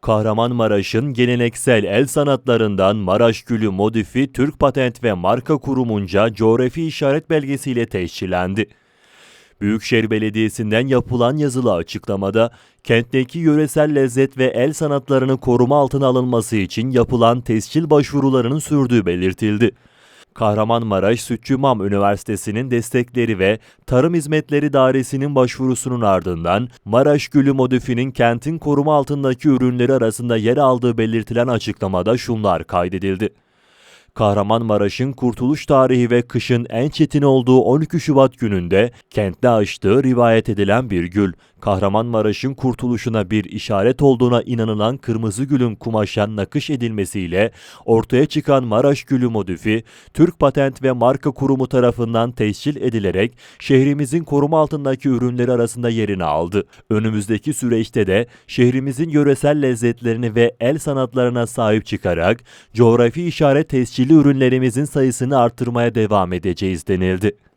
Kahramanmaraş'ın geleneksel el sanatlarından Maraş Gülü modifi Türk Patent ve Marka Kurumunca coğrafi işaret belgesiyle tescillendi. Büyükşehir Belediyesi'nden yapılan yazılı açıklamada, kentteki yöresel lezzet ve el sanatlarını koruma altına alınması için yapılan tescil başvurularının sürdüğü belirtildi. Kahramanmaraş Sütçü İmam Üniversitesi'nin destekleri ve Tarım Hizmetleri Dairesi'nin başvurusunun ardından Maraş Gülü modifinin kentin koruma altındaki ürünleri arasında yer aldığı belirtilen açıklamada şunlar kaydedildi. Kahramanmaraş'ın kurtuluş tarihi ve kışın en çetin olduğu 12 Şubat gününde kentte açtığı rivayet edilen bir gül, Kahramanmaraş'ın kurtuluşuna bir işaret olduğuna inanılan kırmızı gülün kumaşan nakış edilmesiyle ortaya çıkan Maraş Gülü modifi, Türk Patent ve Marka Kurumu tarafından tescil edilerek şehrimizin koruma altındaki ürünleri arasında yerini aldı. Önümüzdeki süreçte de şehrimizin yöresel lezzetlerini ve el sanatlarına sahip çıkarak coğrafi işaret tescilli ürünlerimizin sayısını artırmaya devam edeceğiz denildi.